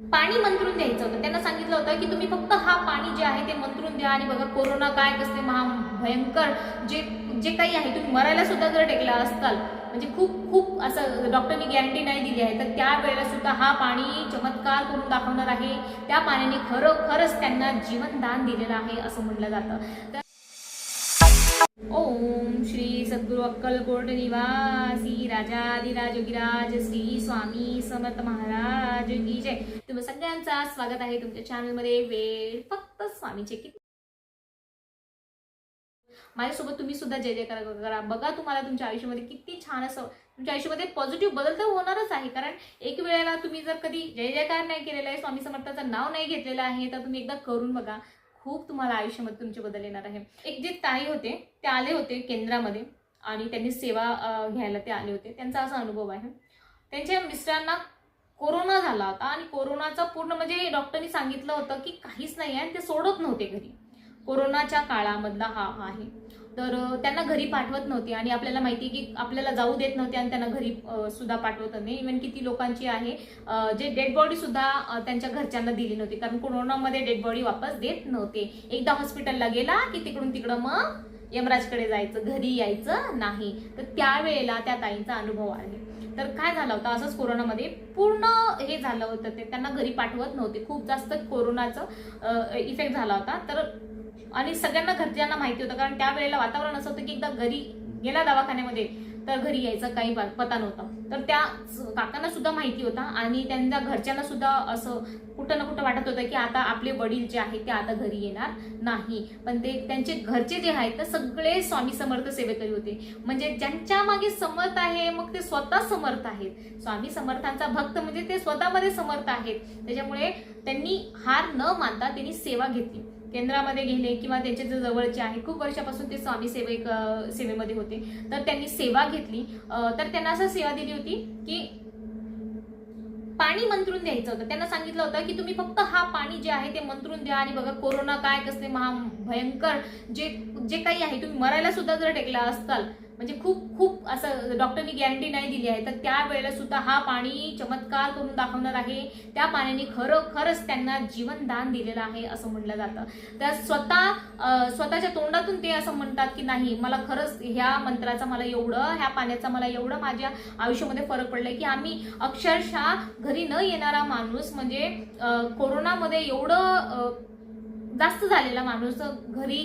पाणी मंत्रून द्यायचं होतं. त्यांना सांगितलं होतं की तुम्ही फक्त हा पाणी जे आहे ते मंत्रून द्या आणि बघा कोरोना काय कसले महा भयंकर जे जे काही आहे तुम्ही मरायला सुद्धा जर टेकला असताल म्हणजे खूप खूप असं डॉक्टरनी गॅरंटी नाही दिली आहे तर त्या वेळेला सुद्धा हा पाणी चमत्कार करून दाखवणार आहे. त्या पाण्याने खरोखरच त्यांना जीवनदान दिलेलं आहे असं म्हटलं जातं. ओम श्री सद्गुरु अक्कलकोट निवासी राजाधिराज योगीराज श्री स्वामी समर्थ महाराज की जय. तुम्ही सगळ्यांचा स्वागत आहे तुमच्या चॅनलमध्ये वेळ फक्त स्वामीचे किती? माझ्यासोबत तुम्ही सुद्धा जय जयकार करा. बघा तुम्हाला तुमच्या आयुष्यामध्ये किती छान असं तुमच्या आयुष्यामध्ये पॉझिटिव्ह बदल तर होणारच आहे. कारण एक वेळेला तुम्ही जर कधी जय जयकार नाही केलेला आहे स्वामी समर्थाचं नाव नाही घेतलेलं आहे तर तुम्ही एकदा करून बघा. खूप तुम्हाला आयुष्यामध्ये तुमचे बदल येणार आहे. एक जे ताई होते ते आले होते केंद्रामध्ये आणि त्यांनी सेवा घ्यायला ते आले होते. त्यांचा असा अनुभव आहे. त्यांच्या मिस्टरांना कोरोना झाला होता आणि कोरोनाचा पूर्ण म्हणजे डॉक्टरनी सांगितलं होतं की काहीच नाही आहे आणि ते सोडत नव्हते घरी. कोरोनाच्या काळामधला हा आहे. तर त्यांना घरी पाठवत नव्हती. आणि आपल्याला माहिती आहे की आपल्याला जाऊ देत नव्हते आणि त्यांना घरी सुद्धा पाठवत नाही इव्हन किती लोकांची आहे जे डेड बॉडी सुद्धा त्यांच्या घरच्यांना दिली नव्हती. कारण कोरोनामध्ये डेड बॉडी वापस देत नव्हते. एकदा हॉस्पिटलला गेला की तिकडून तिकडं मग यमराजकडे जायचं घरी यायचं नाही. तर त्यावेळेला त्या ताईंचा अनुभव आहे. तर काय झालं होतं? असंच कोरोनामध्ये पूर्ण हे झालं होतं ते. त्यांना घरी पाठवत नव्हते. खूप जास्त कोरोनाचं इफेक्ट झाला होता. तर आणि सगळ्यांना घरच्यांना माहिती होतं कारण त्यावेळेला वातावरण असं होतं की एकदा घरी गेला दवाखान्यामध्ये तर घरी यायचं काही पता नव्हता. तर त्या काकांना सुद्धा माहिती होता आणि त्यांच्या घरच्यांना सुद्धा असं कुठं ना कुठं वाटत होतं की आता आपले वडील जे आहेत ते आता घरी येणार नाही. पण ते त्यांचे घरचे जे आहेत ते सगळे स्वामी समर्थ सेवेकरी होते. म्हणजे ज्यांच्या मागे समर्थ आहे मग ते स्वतः समर्थ आहेत. स्वामी समर्थांचा भक्त म्हणजे ते स्वतःमध्ये समर्थ आहेत. त्याच्यामुळे त्यांनी हार न मानता त्यांनी सेवा घेतली. केंद्रामध्ये गेले किंवा त्यांचे जे जवळचे आहे खूप वर्षापासून ते स्वामी सेवेक सेवेमध्ये होते. तर त्यांनी सेवा घेतली. तर त्यांना असं सेवा दिली होती की पाणी मंत्रून द्यायचं होतं. त्यांना सांगितलं होतं की तुम्ही फक्त हा पाणी जे आहे ते मंत्रून द्या आणि बघा कोरोना काय कसले महा भयंकर जे जे काही आहे तुम्ही मरायला सुद्धा जर टेकला असताल म्हणजे खूप खूप असं डॉक्टरनी गॅरंटी नाही दिली आहे. तर त्यावेळेला सुद्धा हा पाणी चमत्कार करून दाखवणार आहे. त्या पाण्याने खरोखरच त्यांना जीवनदान दिलेलं आहे असं म्हटलं जातं. तर स्वतः स्वतःच्या तोंडातून ते असं म्हणतात की नाही मला खरंच ह्या मंत्राचा मला एवढं ह्या पाण्याचा मला एवढं माझ्या आयुष्यामध्ये फरक पडलाय की आम्ही अक्षरशः घरी न येणारा माणूस म्हणजे कोरोनामध्ये एवढं जास्त झालेला माणूस घरी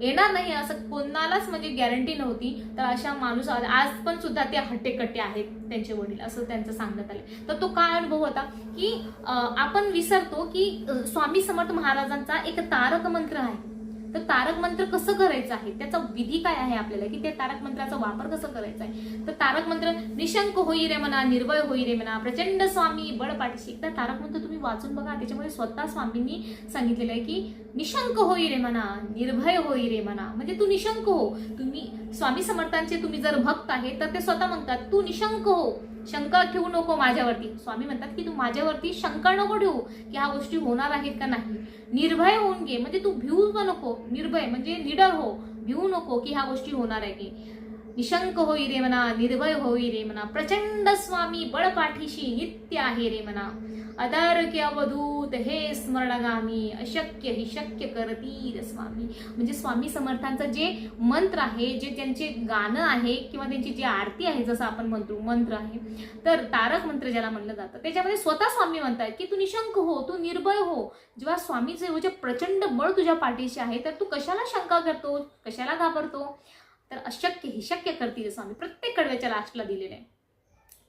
येणार नाही असं कोणालाच म्हणजे गॅरंटी नव्हती. तर अशा माणूस आज आज पण सुद्धा ते हट्टेकट्टे आहेत त्यांचे वडील असं त्यांचं सांगण्यात आले तर तो काय अनुभव होता की आपण विसरतो की स्वामी समर्थ महाराजांचा एक तारक मंत्र आहे. तर तारक मंत्र कसं करायचं आहे? त्याचा विधी काय आहे आपल्याला? की त्या तारक मंत्राचा वापर कसं करायचा आहे? तर तारक मंत्र निशंक होई रे म्हणा निर्भय होई रे म्हणा प्रचंड स्वामी बळ पाठीशी. एकदा तारक मंत्र तुम्ही वाचून बघा त्याच्यामुळे स्वतः स्वामींनी सांगितलेलं आहे की निशंक होई रे म्हणा निर्भय होई रे म्हणा म्हणजे तू निशंक हो. तुम्ही स्वामी समर्थांचे तुम्ही जर भक्त आहे तर ते स्वतः म्हणतात तू निशंक हो. शंका ठेवू नको माझ्यावरती. स्वामी म्हणतात की तू माझ्यावरती शंका नको ठेवू की ह्या गोष्टी होणार आहेत का नाही. निर्भय होऊन घे. म्हणजे तू भिवू का नको? निर्भय म्हणजे निडर हो. भिवू नको की ह्या गोष्टी होणार आहे की. निशंक होई रे म्हणा निर्भय होई रे म्हणा प्रचंड स्वामी बळपाठीशी नित्य आहे रे म्हणा अदार्क्य अवधूत हे स्मरणगामी अशक्य ही शक्य करतील स्वामी. म्हणजे स्वामी समर्थांचं जे मंत्र आहे जे त्यांचे गाणं आहे किंवा त्यांची जी आरती आहे जसं आपण म्हणतो मंत्र आहे तर तारक मंत्र ज्याला म्हणलं जातं त्याच्यामध्ये स्वतः स्वामी म्हणतात की तू निशंक हो तू निर्भय हो जेव्हा स्वामीचे जे प्रचंड बळ तुझ्या पाठीशी आहे तर तू कशाला शंका करतो कशाला घाबरतो? तर अशक्य ही शक्य करतील स्वामी प्रत्येक कडव्याच्या लास्टला दिलेलं आहे.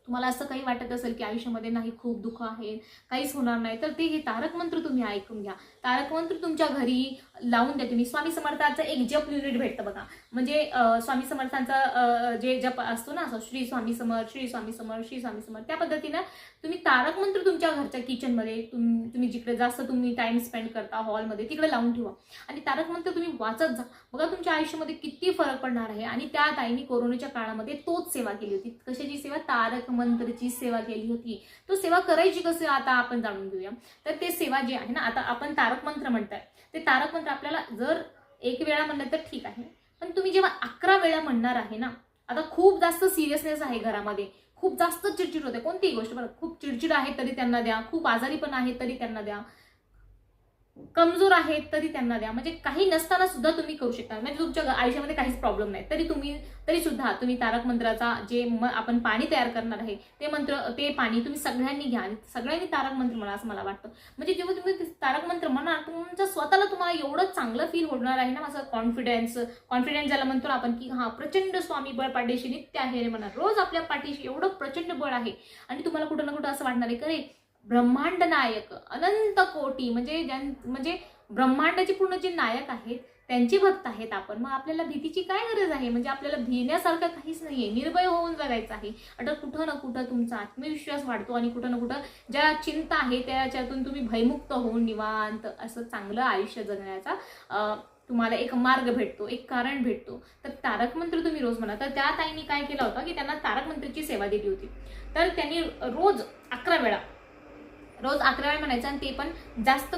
तुम्हाला असं काही वाटत असेल की आयुष्यामध्ये नाही खूप दुःख आहे काहीच होणार नाही तर ते हे तारक मंत्र तुम्ही ऐकून घ्या. तारक मंत्र तुमच्या घरी लावून द्या तुम्ही. स्वामी समर्थांचं एक जप युनिट भेटतं बघा. म्हणजे स्वामी समर्थांचा जे जप असतो ना असं श्री स्वामी समर्थ श्री स्वामी समर्थ श्री स्वामी समर्थ त्या पद्धतीनं तुम्ही तारक मंत्र तुमच्या घरच्या किचनमध्ये तुम्ही जिकडे जास्त तुम्ही टाइम स्पेंड करता हॉलमध्ये तिकडे लावून ठेवा. आणि तारक मंत्र तुम्ही वाचत जा. बघा तुमच्या आयुष्यामध्ये किती फरक पडणार आहे. आणि त्या ताईंनी कोरोनाच्या काळामध्ये तोच सेवा केली होती. कशाची सेवा? तारक मंत्रची सेवा केली होती. तो सेवा करायची कसं आता आपण जाणून घेऊया. तर ते सेवा जे आहे ना आता आपण तारक मंत्र म्हणताय. ते तारक मंत्र आपल्याला जर एक वेळा म्हणलं तर ठीक आहे. पण तुम्ही जेव्हा अकरा वेळा म्हणणार आहे ना आता खूप जास्त सिरियसनेस आहे घरामध्ये. खूप जास्त चिडचिड होते. कोणतीही गोष्ट बरं खूप चिडचिड आहे तरी त्यांना द्या. खूप आजारी पण आहे तरी त्यांना द्या. कमजोर आहेत तरी त्यांना द्या. म्हणजे काही नसताना सुद्धा तुम्ही करू शकता. म्हणजे तुमच्या आयुष्यामध्ये काहीच प्रॉब्लेम नाही. तरी तुम्ही तरी सुद्धा तुम्ही तारक मंत्राचा जे म आपण पाणी तयार करणार आहे ते मंत्र ते पाणी तुम्ही सगळ्यांनी घ्या. आणि सगळ्यांनी तारक मंत्र म्हणा असं मला वाटतं. म्हणजे जेव्हा तुम्ही तारक मंत्र म्हणा तुमचं स्वतःला तुम्हाला एवढं चांगलं फील होणार आहे ना असं कॉन्फिडन्स कॉन्फिडन्स ज्याला म्हणतो ना आपण की हा प्रचंड स्वामी बळ पाठीशी नित्य आहे रे म्हणा. रोज आपल्या पाठीशी एवढं प्रचंड बळ आहे. आणि तुम्हाला कुठं ना कुठं असं वाटणार आहे करे ब्रह्मांड नायक अनंत कोटी म्हणजे ज्यां म्हणजे ब्रह्मांडाचे पूर्ण जे नायक आहेत त्यांचे भक्त आहेत आपण. मग आपल्याला भीतीची काय गरज आहे? म्हणजे आपल्याला भिण्यासारखं काहीच नाहीये. निर्भय होऊन जगायचं आहे. आता कुठं ना कुठं तुमचा आत्मविश्वास वाढतो आणि कुठं ना कुठं ज्या चिंता आहे त्याच्यातून तुम्ही भयमुक्त होऊन निवांत असं चांगलं आयुष्य जगण्याचा तुम्हाला एक मार्ग भेटतो एक कारण भेटतो. तर तारक मंत्र तुम्ही रोज म्हणा. तर त्या ताईंनी काय केलं होतं की त्यांना तारक मंत्रची सेवा दिली होती. तर त्यांनी रोज अकरा वेळा रोज अकरा वेळा म्हणायचं आणि ते पण जास्त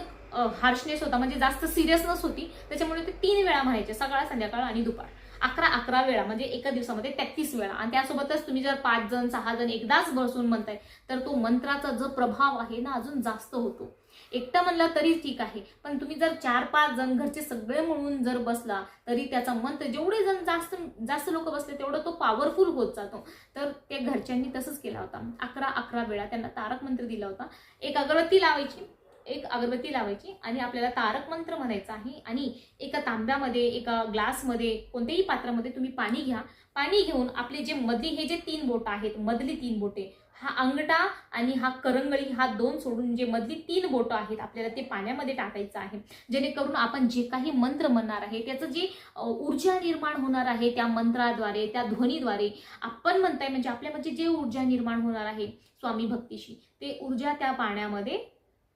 हार्शनेस होता म्हणजे जास्त सिरियसनेस होती. त्याच्यामुळे ते तीन वेळा म्हणायचे सकाळ संध्याकाळ आणि दुपार. अकरा अकरा वेळा म्हणजे एका दिवसामध्ये तेहतीस वेळा. आणि त्यासोबतच तुम्ही जर पाच जण सहा जण एकदाच बसून म्हणताय तर तो मंत्राचा जो प्रभाव आहे ना अजून जास्त होतो. एकटा म्हणला तरी ठीक आहे. पण तुम्ही जर चार पाच जण घरचे सगळे म्हणून जर बसला तरी त्याचा मंत्र जेवढे जण जास्त जास्त लोक बसले तेवढं तो पॉवरफुल होत जातो. तर ते घरच्यांनी तसंच केला होता. अकरा अकरा वेळा त्यांना तारक मंत्र दिला होता. एक अगरबत्ती लावायची. एक अगरबत्ती लावायची आणि आपल्याला तारक मंत्र म्हणायचा आहे आणि एका तांब्यामध्ये एका ग्लासमध्ये कोणत्याही पात्रामध्ये तुम्ही पाणी घ्या. पाणी घेऊन आपले जे मधली हे जे तीन बोट आहेत मधली तीन बोटे हा अंगठा आणि हा करंगळी हा दोन सोडून जे मधली तीन बोटं आहेत आपल्याला ते पाण्यामध्ये टाकायचं आहे. जेणेकरून आपण जे काही मंत्र म्हणणार आहे त्याचं जी ऊर्जा निर्माण होणार आहे त्या मंत्राद्वारे त्या ध्वनीद्वारे आपण म्हणताय म्हणजे आपल्यामध्ये जे ऊर्जा निर्माण होणार आहे स्वामी भक्तीशी ते ऊर्जा त्या पाण्यामध्ये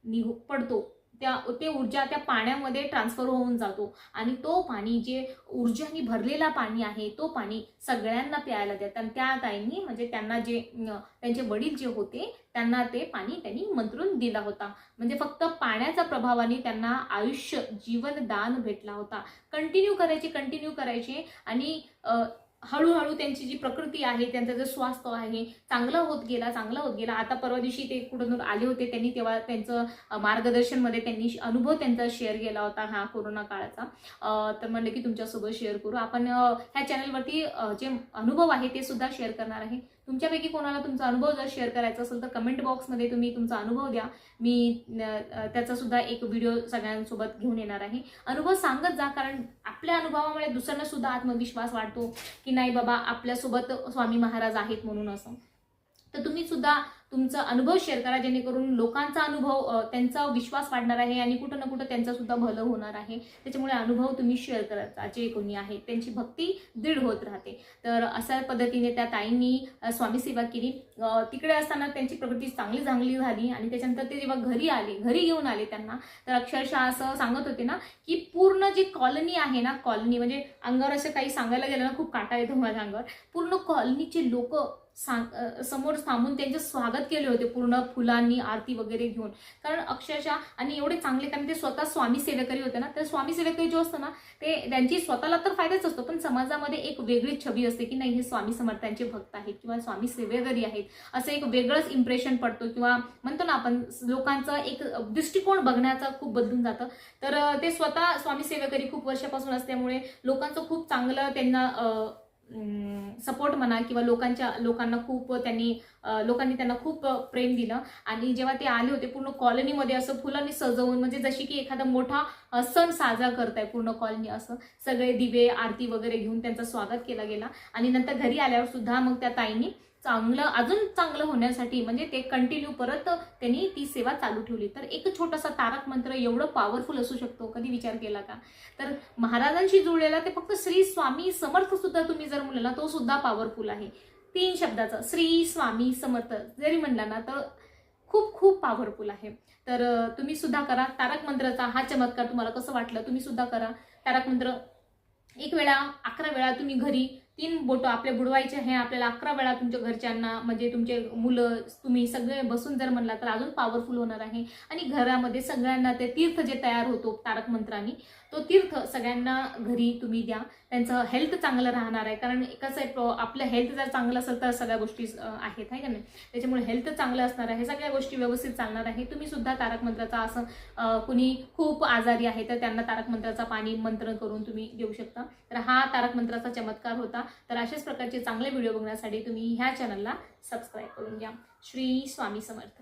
निघू पडतो. त्या ते ऊर्जा त्या पाण्यामध्ये ट्रान्सफर होऊन जातो. आणि तो पाणी जे ऊर्जाने भरलेला पाणी आहे तो पाणी सगळ्यांना प्यायला देतात. आणि त्या ताईंनी म्हणजे त्यांना जे त्यांचे वडील जे होते त्यांना ते पाणी त्यांनी मंत्रून दिला होता. म्हणजे फक्त पाण्याच्या प्रभावाने त्यांना आयुष्य जीवनदान भेटला होता. कंटिन्यू करायचे कंटिन्यू करायचे. आणि हळूहळू त्यांची जी प्रकृती आहे त्यांचं जो स्वास्थ्य आहे चांगलं होत गेला चांगलं होत गेला. आता परवा दिवशी ते कुठून आले होते त्यांनी तेव्हा त्यांचं मार्गदर्शनमध्ये त्यांनी अनुभव त्यांचा शेअर केला होता हा कोरोना काळाचा. तर म्हणलं की तुमच्यासोबत शेअर करू. आपण ह्या चॅनलवरती जे अनुभव आहे ते सुद्धा शेअर करणार आहे. तुमच्यापैकी कोणाला तुमचा अनुभव जर शेअर करायचा असेल तर कमेंट बॉक्समध्ये तुम्ही तुमचा अनुभव द्या. मी त्याचा सुद्धा एक व्हिडिओ सगळ्यांसोबत घेऊन येणार आहे. अनुभव सांगत जा कारण आपल्या अनुभवामुळे दुसऱ्यांना सुद्धा आत्मविश्वास वाढतो की नाही बाबा आपल्यासोबत स्वामी महाराज आहेत म्हणून असं. तर तुम्ही सुद्धा तुमचा अनुभव शेअर करा जेणेकरून लोकांचा अनुभव त्यांचा विश्वास वाढणार आहे आणि कुठं ना कुठं त्यांचं सुद्धा भलं होणार आहे. त्याच्यामुळे अनुभव तुम्ही शेअर करत जे कोणी आहे त्यांची भक्ती दृढ होत राहते. तर अशा पद्धतीने त्या ताईंनी स्वामीसेवा स्वामी सेवा केली. तिकडे असताना त्यांची प्रकृती चांगली चांगली झाली आणि त्याच्यानंतर ते जेव्हा घरी आले घरी घेऊन आले त्यांना तर अक्षरशः असं सांगत होते ना की पूर्ण जी कॉलनी आहे ना कॉलनी म्हणजे अंगावर असं काही सांगायला गेलं ना खूप काटा येतो माझ्या अंगावर. पूर्ण कॉलनीचे लोक सांग समोर थांबून त्यांचे स्वागत केले होते पूर्ण फुलांनी आरती वगैरे घेऊन. कारण अक्षरशः आणि एवढे चांगले कारण ते स्वतः स्वामी सेवेकरी होते ना तर स्वामी सेवेकरी जो असतो ना ते त्यांची स्वतःला तर फायदाच असतो पण समाजामध्ये एक वेगळीच छबी असते की नाही हे स्वामी समर्थांचे भक्त आहेत किंवा स्वामी सेवेकरी आहेत असं एक वेगळंच इम्प्रेशन पडतो किंवा म्हणतो ना आपण लोकांचं एक दृष्टिकोन बघण्याचं खूप बदलून जातं. तर ते स्वतः स्वामी सेवेकरी खूप वर्षापासून असल्यामुळे लोकांचं खूप चांगलं त्यांना सपोर्ट म्हणा किंवा लोकांच्या लोकांना खूप त्यांनी लोकांनी त्यांना खूप प्रेम दिलं. आणि जेव्हा ते आले होते पूर्ण कॉलनीमध्ये असं फुलांनी सजवून म्हणजे जशी की एखादा मोठा सण साजरा करताय पूर्ण कॉलनी असं सगळे दिवे आरती वगैरे घेऊन त्यांचं स्वागत केला गेला. आणि नंतर घरी आल्यावर सुद्धा मग त्या ताईंनी चांगलं अजून चांगलं होण्यासाठी म्हणजे ते कंटिन्यू परत त्यांनी ती सेवा चालू ठेवली. तर एक छोटासा तारक मंत्र एवढं पॉवरफुल असू शकतो कधी विचार केला का? तर महाराजांशी जुळलेला ते फक्त श्री स्वामी समर्थ सुद्धा तुम्ही जर म्हणला ना तो सुद्धा पॉवरफुल आहे. तीन शब्दाचा श्री स्वामी समर्थ जरी म्हणला ना तर खूप खूप पॉवरफुल आहे. तर तुम्ही सुद्धा करा. तारक मंत्राचा हा चमत्कार तुम्हाला कसं वाटलं तुम्ही सुद्धा करा. तारक मंत्र एक वेळा अकरा वेळा तुम्ही घरी तीन बोटं आपले बुडवायचे हे आपल्याला अकरा वेळा तुमच्या घरच्यांना म्हणजे तुमचे मुलं तुम्ही सगळे बसून जर म्हणला तर अजून पॉवरफुल होणार आहे. आणि घरामध्ये सगळ्यांना ते तीर्थ जे तयार होतो तारक मंत्राने तो तीर्थ सगळ्यांना घरी तुम्ही द्या. त्यांचं हेल्थ चांगलं राहणार आहे. कारण कसं आहे आपलं हेल्थ जर चांगलं असेल तर सगळ्या गोष्टी आहेत आहे का नाही? त्याच्यामुळे हेल्थ चांगलं असणार आहे. सगळ्या गोष्टी व्यवस्थित चालणार आहे. तुम्ही सुद्धा तारक मंत्राचा असं कुणी खूप आजारी आहे तर त्यांना तारक मंत्राचा पाणी मंत्र करून तुम्ही देऊ शकता. तर हा तारक मंत्राचा चमत्कार होता. तर अशाच प्रकारचे चांगले व्हिडिओ बघण्यासाठी तुम्ही ह्या चॅनलला सबस्क्राईब करून घ्या. श्री स्वामी समर्थ.